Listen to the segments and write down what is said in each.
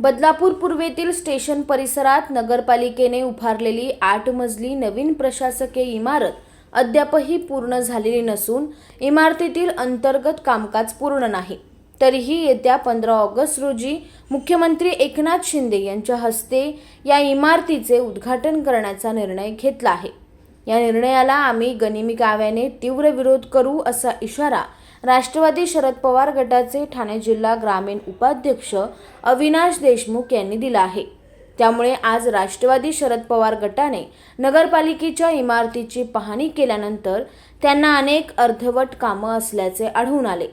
Badlapur पूर्वेतील station परिसरात नगरपालिकेने उभारलेली आठ मजली नवीन प्रशासकीय इमारत अद्यापही पूर्ण झालेली नसून इमारतीतील अंतर्गत कामकाज पूर्ण नाही. तरीही येत्या पंधरा ऑगस्ट रोजी मुख्यमंत्री एकनाथ शिंदे यांच्या हस्ते या इमारतीचे उद्घाटन करण्याचा निर्णय घेतला आहे. या निर्णयाला आम्ही गनिमी काव्याने तीव्र विरोध करू असा इशारा राष्ट्रवादी शरद पवार गटाचे ठाणे जिल्हा ग्रामीण उपाध्यक्ष अविनाश देशमुख यांनी दिला आहे. त्यामुळे आज राष्ट्रवादी शरद पवार गटाने नगरपालिकेच्या इमारतीची पाहणी केल्यानंतर त्यांना अनेक अर्धवट कामं असल्याचे आढळून आले.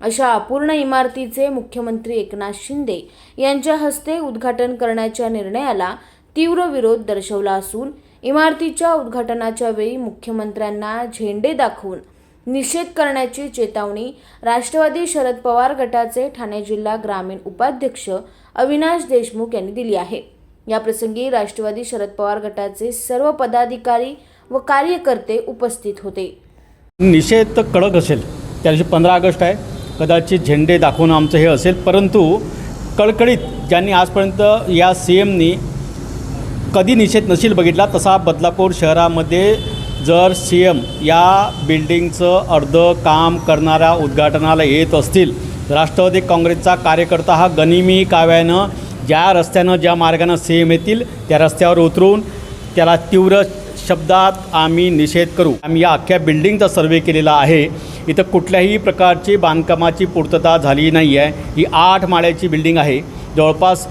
अशा अपूर्ण इमारतीचे मुख्यमंत्री एकनाथ शिंदे यांच्या हस्ते उद्घाटन करण्याच्या निर्णयाला तीव्र विरोध दर्शवला असून इमारतीच्या उद्घाटनाच्या वेळी मुख्यमंत्र्यांना झेंडे दाखवून निषेध करण्याची चेतावणी राष्ट्रवादी शरद पवार गटाचे ठाणे जिल्हा ग्रामीण उपाध्यक्ष अविनाश देशमुख यांनी दिली आहे. याप्रसंगी राष्ट्रवादी शरद पवार गटाचे सर्व पदाधिकारी व कार्यकर्ते उपस्थित होते. निषेध तर कडक असेल. त्या दिवशी पंधरा ऑगस्ट आहे. कदाचित झेंडे दाखवून आमचं हे असेल. परंतु कळकळीत ज्यांनी आजपर्यंत या सी एमनी कधी निषेध नसेल बघितला तसा बदलापूर शहरामध्ये जर सी एम या बिल्डिंगचं अर्ध काम करणाऱ्या उद्घाटनाला येत असतील राष्ट्रवादी काँग्रेसचा कार्यकर्ता हा गनिमी काव्यानं ज्या रस्त्यानं ज्या मार्गानं सी एम येतील त्या रस्त्यावर उतरून त्याला तीव्र शब्दात आम्ही निषेध करू. आम्ही या अख्ख्या बिल्डिंगचा सर्वे केलेला आहे. इथं कुठल्याही प्रकारची बांधकामाची पूर्तता झाली नाही आहे ही आठ माळ्याची बिल्डिंग आहे. जवळपास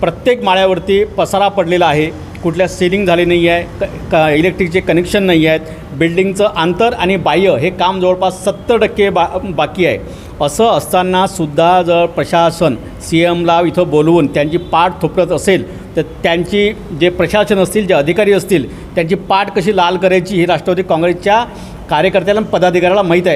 प्रत्येक माळ्यावरती पसारा पडलेला आहे. कुठल्या सेलिंग झाली नाही आहे क का इलेक्ट्रिकचे कनेक्शन नाही आहेत बिल्डिंगचं आंतर आणि बाह्य हे काम जवळपास सत्तर टक्के बा बाकी आहे. असं असताना सुद्धा जर प्रशासन सी एमला इथं बोलवून त्यांची पाठ थोपडत असेल तर त्यांची जे प्रशासन असतील जे अधिकारी असतील त्यांची पाठ कशी लाल करायची ही राष्ट्रवादी काँग्रेसच्या कार्यकर्त्याला पदाधिकाऱ्याला माहीत आहे.